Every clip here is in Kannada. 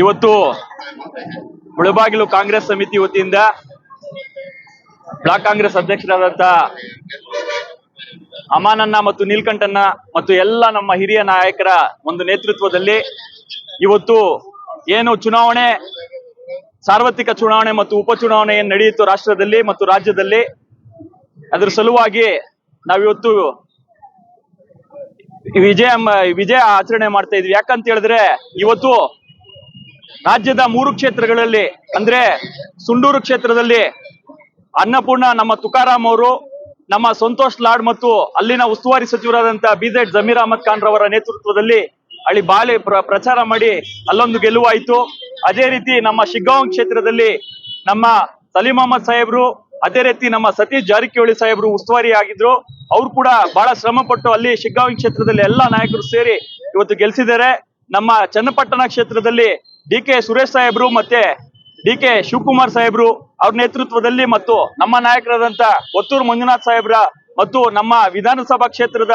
ಇವತ್ತು ಮುಳಬಾಗಿಲು ಕಾಂಗ್ರೆಸ್ ಸಮಿತಿ ವತಿಯಿಂದ ಬ್ಲಾಕ್ ಕಾಂಗ್ರೆಸ್ ಅಧ್ಯಕ್ಷರಾದಂತ ಅಮಾನನ್ನ ಮತ್ತು ನೀಲ್ಕಂಠನ್ನ ಮತ್ತು ಎಲ್ಲ ನಮ್ಮ ಹಿರಿಯ ನಾಯಕರ ಒಂದು ನೇತೃತ್ವದಲ್ಲಿ ಇವತ್ತು ಏನು ಚುನಾವಣೆ, ಸಾರ್ವತ್ರಿಕ ಚುನಾವಣೆ ಮತ್ತು ಉಪಚುನಾವಣೆ ಏನ್ ನಡೆಯಿತು ರಾಷ್ಟ್ರದಲ್ಲಿ ಮತ್ತು ರಾಜ್ಯದಲ್ಲಿ, ಅದರ ಸಲುವಾಗಿ ನಾವಿವತ್ತು ವಿಜಯ ವಿಜಯ ಆಚರಣೆ ಮಾಡ್ತಾ ಇದ್ವಿ. ಯಾಕಂತ ಹೇಳಿದ್ರೆ ಇವತ್ತು ರಾಜ್ಯದ ಮೂರು ಕ್ಷೇತ್ರಗಳಲ್ಲಿ, ಅಂದ್ರೆ ಸುಂಡೂರು ಕ್ಷೇತ್ರದಲ್ಲಿ ಅನ್ನಪೂರ್ಣ, ನಮ್ಮ ತುಕಾರಾಮ್ ಅವರು, ನಮ್ಮ ಸಂತೋಷ್ ಲಾಡ್ ಮತ್ತು ಅಲ್ಲಿನ ಉಸ್ತುವಾರಿ ಸಚಿವರಾದಂತಹ ಬಿಜೆಡ್ ಜಮೀರ್ ಅಹಮದ್ ಖಾನ್ ರವರ ನೇತೃತ್ವದಲ್ಲಿ ಅಲ್ಲಿ ಬಾಳೆ ಪ್ರ- ಪ್ರಚಾರ ಮಾಡಿ ಅಲ್ಲೊಂದು ಗೆಲುವಾಯಿತು. ಅದೇ ರೀತಿ ನಮ್ಮ ಶಿಗ್ಗಾಂವ್ ಕ್ಷೇತ್ರದಲ್ಲಿ ನಮ್ಮ ಸಲೀಂ ಅಹಮದ್ ಸಾಹೇಬ್ರು, ಅದೇ ರೀತಿ ನಮ್ಮ ಸತೀಶ್ ಜಾರಕಿಹೊಳಿ ಸಾಹೇಬ್ರು ಉಸ್ತುವಾರಿ ಆಗಿದ್ರು. ಅವ್ರು ಕೂಡ ಬಹಳ ಶ್ರಮ ಪಟ್ಟು ಅಲ್ಲಿ ಶಿಗ್ಗಾಂವ್ ಕ್ಷೇತ್ರದಲ್ಲಿ ಎಲ್ಲಾ ನಾಯಕರು ಸೇರಿ ಇವತ್ತು ಗೆಲ್ಸಿದ್ದಾರೆ. ನಮ್ಮ ಚನ್ನಪಟ್ಟಣ ಕ್ಷೇತ್ರದಲ್ಲಿ ಡಿ ಕೆ ಸುರೇಶ್ ಸಾಹೇಬ್ರು ಮತ್ತೆ ಡಿ ಕೆ ಶಿವಕುಮಾರ್ ಸಾಹೇಬ್ರು ಅವ್ರ ನೇತೃತ್ವದಲ್ಲಿ ಮತ್ತು ನಮ್ಮ ನಾಯಕರಾದಂತ ಒತ್ತೂರು ಮಂಜುನಾಥ್ ಸಾಹೇಬ್ರ ಮತ್ತು ನಮ್ಮ ವಿಧಾನಸಭಾ ಕ್ಷೇತ್ರದ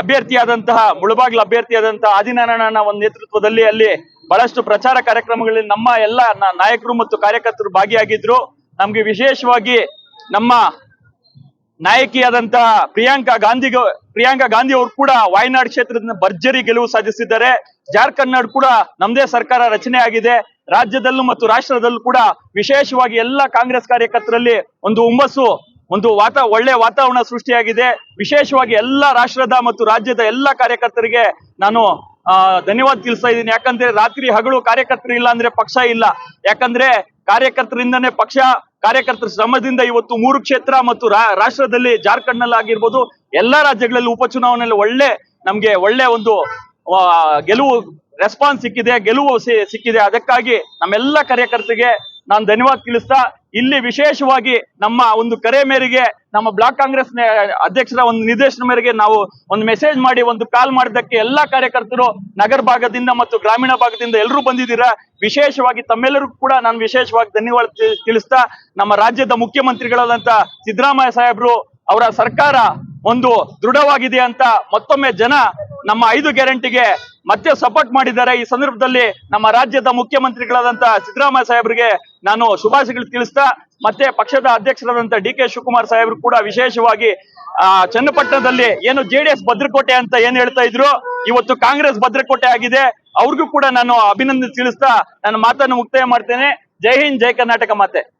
ಅಭ್ಯರ್ಥಿಯಾದಂತಹ, ಮುಳಬಾಗಿಲು ಅಭ್ಯರ್ಥಿಯಾದಂತಹ ಆದಿನಾರಾಯಣನ ಒಂದು ನೇತೃತ್ವದಲ್ಲಿ ಅಲ್ಲಿ ಬಹಳಷ್ಟು ಪ್ರಚಾರ ಕಾರ್ಯಕ್ರಮಗಳಲ್ಲಿ ನಮ್ಮ ಎಲ್ಲ ನಾಯಕರು ಮತ್ತು ಕಾರ್ಯಕರ್ತರು ಭಾಗಿಯಾಗಿದ್ರು. ನಮ್ಗೆ ವಿಶೇಷವಾಗಿ ನಮ್ಮ ನಾಯಕಿಯಾದಂತಹ ಪ್ರಿಯಾಂಕಾ ಗಾಂಧಿ ಪ್ರಿಯಾಂಕಾ ಗಾಂಧಿ ಅವರು ಕೂಡ ವಾಯನಾಡ್ ಕ್ಷೇತ್ರದಿಂದ ಭರ್ಜರಿ ಗೆಲುವು ಸಾಧಿಸಿದ್ದಾರೆ. ಜಾರ್ಖಂಡ್ ಕೂಡ ನಮ್ದೇ ಸರ್ಕಾರ ರಚನೆ ಆಗಿದೆ. ರಾಜ್ಯದಲ್ಲೂ ಮತ್ತು ರಾಷ್ಟ್ರದಲ್ಲೂ ಕೂಡ ವಿಶೇಷವಾಗಿ ಎಲ್ಲ ಕಾಂಗ್ರೆಸ್ ಕಾರ್ಯಕರ್ತರಲ್ಲಿ ಒಂದು ಹುಮ್ಮಸ್ಸು, ಒಂದು ವಾತ, ಒಳ್ಳೆ ವಾತಾವರಣ ಸೃಷ್ಟಿಯಾಗಿದೆ. ವಿಶೇಷವಾಗಿ ಎಲ್ಲ ರಾಷ್ಟ್ರದ ಮತ್ತು ರಾಜ್ಯದ ಎಲ್ಲ ಕಾರ್ಯಕರ್ತರಿಗೆ ನಾನು ಧನ್ಯವಾದ ತಿಳಿಸ್ತಾ ಇದ್ದೀನಿ. ಯಾಕಂದ್ರೆ ರಾತ್ರಿ ಹಗಲು ಕಾರ್ಯಕರ್ತರು ಇಲ್ಲ ಅಂದ್ರೆ ಪಕ್ಷ ಇಲ್ಲ. ಯಾಕಂದ್ರೆ ಕಾರ್ಯಕರ್ತರಿಂದನೇ ಪಕ್ಷ ಕಾರ್ಯಕರ್ತರ ಶ್ರಮದಿಂದ ಇವತ್ತು ಮೂರು ಕ್ಷೇತ್ರ ಮತ್ತು ರಾಷ್ಟ್ರದಲ್ಲಿ ಜಾರ್ಖಂಡ್ನಲ್ಲಿ ಆಗಿರ್ಬೋದು ಎಲ್ಲಾ ರಾಜ್ಯಗಳಲ್ಲಿ ಉಪಚುನಾವಣೆಯಲ್ಲಿ ಒಳ್ಳೆ, ನಮ್ಗೆ ಒಳ್ಳೆ ಒಂದು ಗೆಲುವು ರೆಸ್ಪಾನ್ಸ್ ಸಿಕ್ಕಿದೆ, ಗೆಲುವು ಸಿಕ್ಕಿದೆ. ಅದಕ್ಕಾಗಿ ನಮ್ಮೆಲ್ಲ ಕಾರ್ಯಕರ್ತರಿಗೆ ನಾನು ಧನ್ಯವಾದ ತಿಳಿಸ್ತಾ ಇಲ್ಲಿ ವಿಶೇಷವಾಗಿ ನಮ್ಮ ಒಂದು ಕರೆ ಮೇರೆಗೆ ನಮ್ಮ ಬ್ಲಾಕ್ ಕಾಂಗ್ರೆಸ್ ಅಧ್ಯಕ್ಷರ ಒಂದು ನಿರ್ದೇಶನ ಮೇರೆಗೆ ನಾವು ಒಂದು ಮೆಸೇಜ್ ಮಾಡಿ, ಒಂದು ಕಾಲ್ ಮಾಡಿದ್ದಕ್ಕೆ ಎಲ್ಲಾ ಕಾರ್ಯಕರ್ತರು ನಗರ ಭಾಗದಿಂದ ಮತ್ತು ಗ್ರಾಮೀಣ ಭಾಗದಿಂದ ಎಲ್ಲರೂ ಬಂದಿದ್ದೀರಾ? ವಿಶೇಷವಾಗಿ ತಮ್ಮೆಲ್ಲರಿಗೂ ಕೂಡ ನಾನು ವಿಶೇಷವಾಗಿ ಧನ್ಯವಾದ ತಿಳಿಸ್ತಾ, ನಮ್ಮ ರಾಜ್ಯದ ಮುಖ್ಯಮಂತ್ರಿಗಳಾದಂತ ಸಿದ್ದರಾಮಯ್ಯ ಸಾಹೇಬ್ರು ಅವರ ಸರ್ಕಾರ ಒಂದು ದೃಢವಾಗಿದೆ ಅಂತ ಮತ್ತೊಮ್ಮೆ ಜನ ನಮ್ಮ ಐದು ಗ್ಯಾರಂಟಿಗೆ ಮತ್ತೆ ಸಪೋರ್ಟ್ ಮಾಡಿದ್ದಾರೆ. ಈ ಸಂದರ್ಭದಲ್ಲಿ ನಮ್ಮ ರಾಜ್ಯದ ಮುಖ್ಯಮಂತ್ರಿಗಳಾದಂತ ಸಿದ್ದರಾಮಯ್ಯ ಸಾಹೇಬ್ರಿಗೆ ನಾನು ಶುಭಾಶಯಗಳು ತಿಳಿಸ್ತಾ, ಮತ್ತೆ ಪಕ್ಷದ ಅಧ್ಯಕ್ಷರಾದಂತ ಡಿ ಕೆ ಶಿವಕುಮಾರ್ ಸಾಹೇಬ್ರು ಕೂಡ ವಿಶೇಷವಾಗಿ, ಆ, ಚನ್ನಪಟ್ಟಣದಲ್ಲಿ ಏನು ಜೆಡಿಎಸ್ ಭದ್ರಕೋಟೆ ಅಂತ ಏನ್ ಹೇಳ್ತಾ ಇದ್ರು, ಇವತ್ತು ಕಾಂಗ್ರೆಸ್ ಭದ್ರಕೋಟೆ ಆಗಿದೆ. ಅವ್ರಿಗೂ ಕೂಡ ನಾನು ಅಭಿನಂದನೆ ತಿಳಿಸ್ತಾ, ನನ್ನ ಮಾತನ್ನು ಮುಕ್ತಾಯ ಮಾಡ್ತೇನೆ. ಜೈ ಹಿಂದ್, ಜೈ ಕರ್ನಾಟಕ ಮಾತೆ.